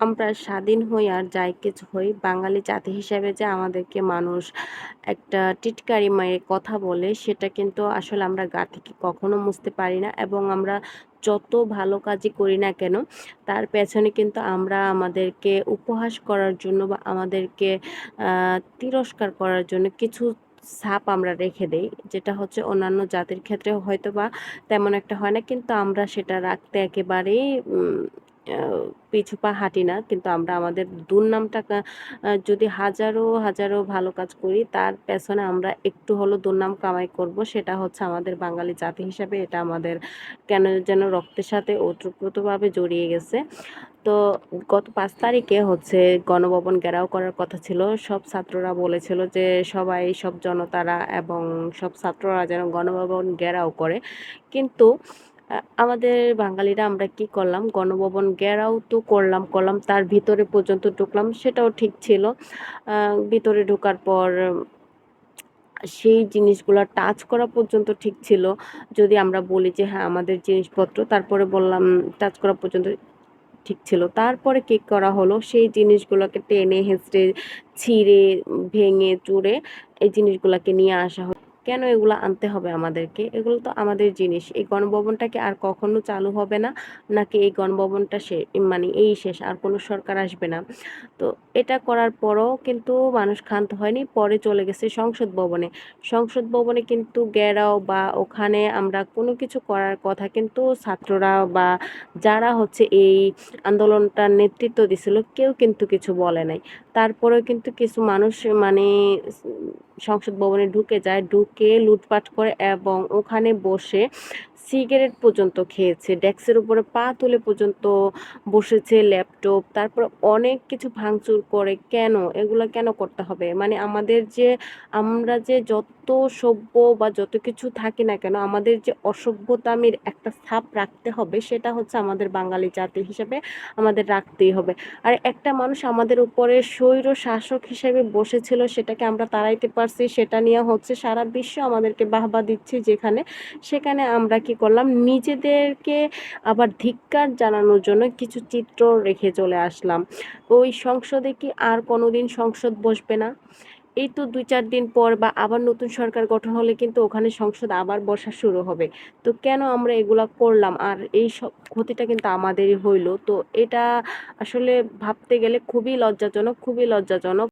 আমরা স্বাধীন হই আর যাই কিছু হই, বাঙালি জাতি হিসেবে যে আমাদেরকে মানুষ একটা টিটকারি মায়ে কথা বলে, সেটা কিন্তু আসলে আমরা গা থেকে কখনো মুছতে পারি না এবং আমরা যত ভালো কাজই করি না কেন, তার পেছনে কিন্তু আমরা আমাদেরকে উপহাস করার জন্য বা আমাদেরকে তিরস্কার করার জন্য কিছু ছাপ আমরা রেখে দেই, যেটা হচ্ছে অন্যান্য জাতির ক্ষেত্রে হয়তো বা তেমন একটা হয় না, কিন্তু আমরা সেটা রাখতে একেবারেই পিছু পা হাঁটি না। কিন্তু আমরা আমাদের দুর্নামটা যদি হাজারো হাজারো ভালো কাজ করি, তার পেছনে আমরা একটু হলো দুর্নাম কামাই করব, সেটা হচ্ছে আমাদের বাঙালি জাতি হিসাবে। এটা আমাদের কেন যেন রক্তের সাথে ওতপ্রোতভাবে জড়িয়ে গেছে। তো গত পাঁচ তারিখে হচ্ছে গণভবন ঘেরাও করার কথা ছিল। সব ছাত্ররা বলেছিল যে, সবাই, সব জনতারা এবং সব ছাত্ররা যেন গণভবন ঘেরাও করে। কিন্তু আমাদের বাঙালিরা আমরা কি করলাম? গণভবন ঘেরাও তো করলাম করলাম। তার ভিতরে পর্যন্ত ঢুকলাম, সেটাও ঠিক ছিল। ভিতরে ঢোকার পর সেই জিনিসগুলো টাচ করা পর্যন্ত ঠিক ছিল। যদি আমরা বলি যে হ্যাঁ আমাদের জিনিসপত্র, তারপরে বললাম টাচ করা পর্যন্ত ঠিক ছিল। তারপরে কি করা হলো? সেই জিনিসগুলোকে টেনে, হেঁচড়ে, ছিঁড়ে, ভেঙে, চুড়ে এই জিনিসগুলোকে নিয়ে আসা হলো। কেন এগুলো আনতে হবে আমাদেরকে? এগুলো তো আমাদের জিনিস। এই গণভবনটাকে আর কখনো চালু হবে না, নাকি এই গণভবনটা সে মানে এই শেষ, আর কোনো সরকার আসবে না। তো এটা করার পরও কিন্তু মানুষ ক্ষান্ত হয়নি, পরে চলে গেছে সংসদ ভবনে। সংসদ ভবনে কিন্তু গেরাও বা ওখানে আমরা কোনো কিছু করার কথা কিন্তু ছাত্ররা বা যারা হচ্ছে এই আন্দোলনটার নেতৃত্ব দিছিল, কেউ কিন্তু কিছু বলে নাই। তারপরেও কিন্তু কিছু মানুষ মানে সংসদ ভবনে ঢুকে যায়, ঢুকে লুটপাট করে এবং ওখানে বসে সিগারেট পর্যন্ত খেয়েছে ডেস্কের উপরে পা তুলে পর্যন্ত বসেছে, ল্যাপটপ, তারপর অনেক কিছু ভাঙচুর করে। কেন? এগুলো কেন করতে হবে? মানে আমাদের যে, আমরা যে যত সভ্য বা যত কিছু থাকি না কেন, আমাদের যে অসভ্যতামির একটা ছাপ রাখতে হবে, সেটা হচ্ছে আমাদের বাঙালি জাতি হিসেবে আমাদের রাখতেই হবে। আর একটা মানুষ আমাদের উপরে স্বৈর শাসক হিসেবে বসেছিল, সেটাকে আমরা তাড়াইতে পারছি, সেটা নিয়ে হচ্ছে সারা বিশ্ব আমাদেরকে বাহবা দিচ্ছে যেখানে। সেখানে আমরা কি করলাম। নিজেদেরকে আবার ধিক্কার জানানোর জন্য কিছু চিত্র রেখে চলে আসলাম। ওই সংসদে কি আর কোনোদিন সংসদ বসবে না? এই তো দুই চার দিন পর বা আবার নতুন সরকার গঠন হলে কিন্তু ওখানে সংসদ আবার বসা শুরু হবে। তো কেন আমরা এগুলা করলাম? আর এই সব ক্ষতিটা কিন্তু আমাদেরই হইল। তো এটা আসলে ভাবতে গেলে খুবই লজ্জাজনক খুবই লজ্জাজনক।